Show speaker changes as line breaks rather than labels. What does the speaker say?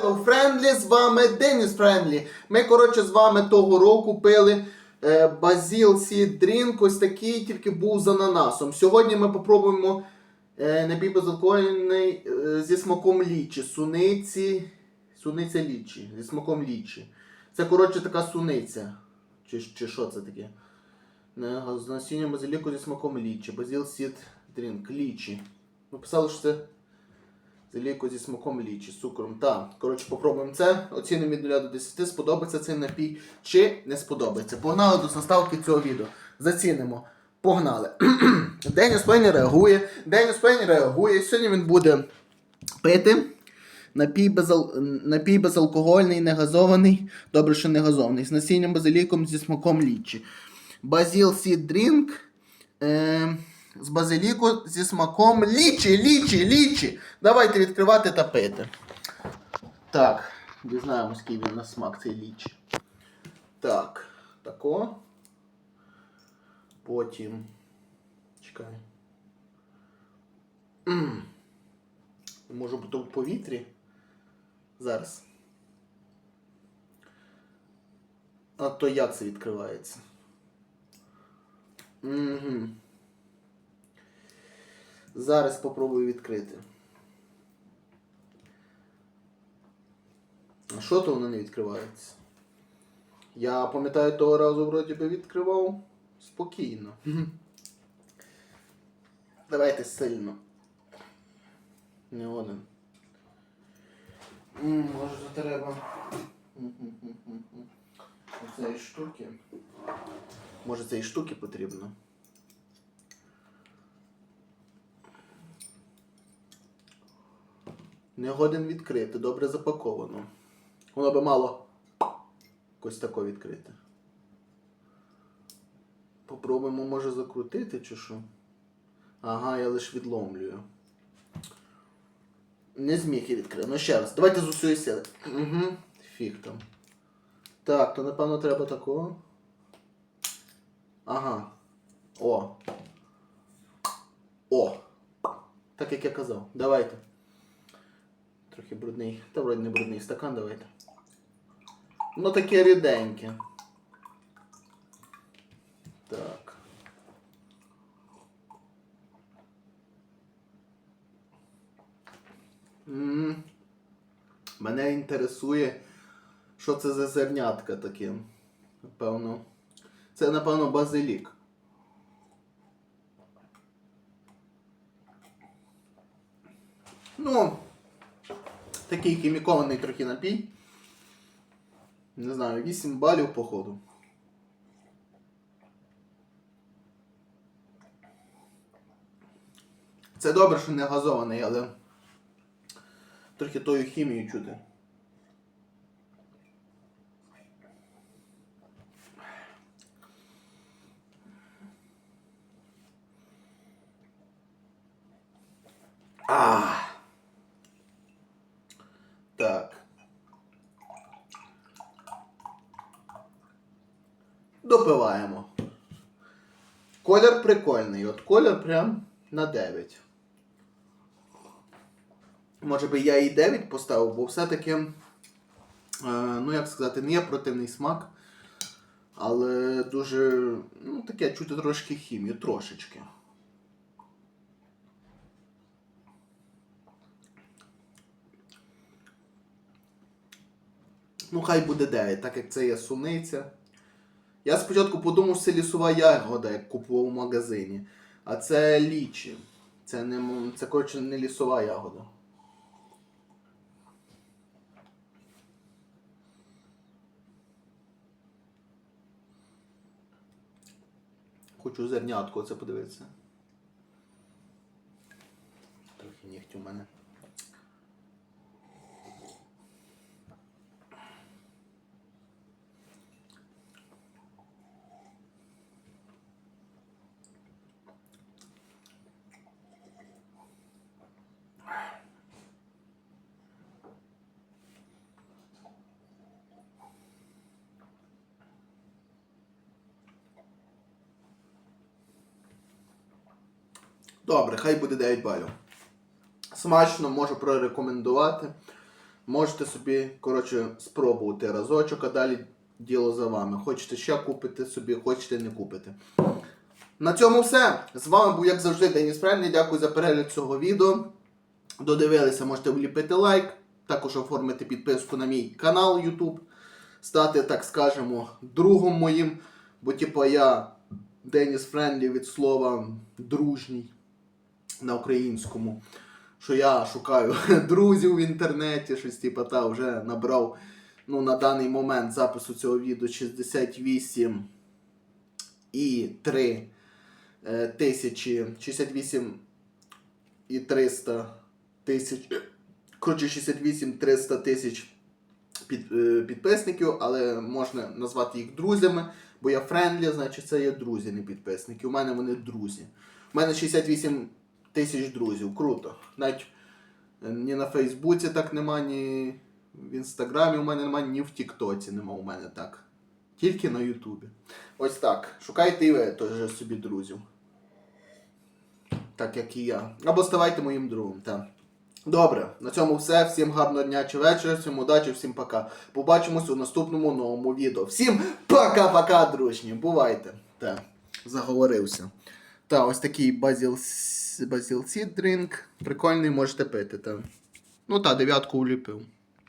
Hello, Friendly, з вами Деніс Френдлі. Ми, коротше, з вами того року пили е, Базіл Сід Дрінк, ось такий, тільки був з ананасом. Сьогодні ми попробуємо е, напій безалкогольний е, зі смаком лічі. Суниці. Суниця лічі. Зі смаком лічі. Це, коротше, така суниця. Чи, чи що це таке? З насінням базиліку зі смаком лічі. Базіл Сід Дрінк. Лічі. Написали, що це Залійку зі смаком лічі, з цукром. Так, коротше, попробуємо це. Оцінимо від 0 до 10. Сподобається цей напій чи не сподобається. Погнали до заставки цього відео. Зацінимо. Погнали. Деніс Пейн реагує. Деніс Пейн реагує. Сьогодні він буде пити. Напій, безал... Напій безалкогольний, негазований. Добре, що не газований. З насінням базиліком зі смаком лічі. Базіл Сід Дрінк. Е... З базиліку зі смаком лічі, лічі, лічі. Давайте відкривати та пити. Так, дізнаємось, який він на смак цей лічі. Так, тако. Потім. Чекай. Може бути в повітрі. Зараз. А то як це відкривається? Угу. Зараз спробую відкрити. А що то воно не відкривається? Я пам'ятаю того разу вроді би відкривав спокійно. Давайте сильно. Не один. Може то треба. Оцеї штуки. Може цієї штуки потрібно. Не годен відкрити, добре запаковано. Воно би мало якось тако відкрити. Попробуємо, може, закрутити чи що. Ага, я лише відломлюю. Не зміг я відкрити. Ну ще раз. Давайте з усієї сили. Угу. Фіг там. Так, то напевно треба такого. Ага. О. О. Так як я казав. Давайте. Трохи брудний. Та вроді не брудний стакан, давайте. Ну таке ріденьке. Так. м Мене інтересує, що це за зернятка таке. Напевно. Це, напевно, базилік. Ну, такий хімікований трохи напій. Не знаю, 8 балів походу. Це добре, що не газований, але трохи тою хімією чути. А. Так. Допиваємо. Колір прикольний. От колір прям на 9. Може би я і 9 поставив, бо все-таки, е, ну як сказати, не є противний смак. Але дуже, ну таке чути трошки хімію, трошечки. Ну, хай буде 9, так як це є суниця. Я спочатку подумав, що це лісова ягода, як купував в магазині. А це лічі. Це, не, це коротше, не лісова ягода. Хочу зернятку оце подивитися. Трохи нігті у мене. Добре, хай буде 9 балів. Смачно можу прорекомендувати. Можете собі, коротше, спробувати разочок, а далі діло за вами. Хочете ще купити собі, хочете не купити. На цьому все. З вами був, як завжди, Деніс Френлі. Дякую за перегляд цього відео. Додивилися, можете вліпити лайк, також оформити підписку на мій канал YouTube, стати, так скажемо, другом моїм. Бо, типу, я Деніс Френлі від слова дружній на українському. Що я шукаю друзів в інтернеті, щось типу, та вже набрав ну, на даний момент запису цього відео 68 і 3 е, тисячі, 68 і 300 тисяч, коротше 68 300 тисяч під, е, підписників, але можна назвати їх друзями, бо я френдлі, значить це є друзі, не підписники. У мене вони друзі. У мене 68 тисяч друзів. Круто. Навіть е, ні на Фейсбуці так нема, ні в Інстаграмі у мене нема, ні в Тіктоці нема у мене так. Тільки на Ютубі. Ось так. Шукайте і ви теж собі друзів. Так як і я. Або ставайте моїм другом. Так. Добре, на цьому все. Всім гарного дня чи вечора, всім удачі, всім пока. Побачимось у наступному новому відео. Всім пока-пока, дружні. Бувайте. Так, заговорився. Та, ось такий базіл, базіл сідринг. Прикольний, можете пити. Та. Ну та, дев'ятку вліпив.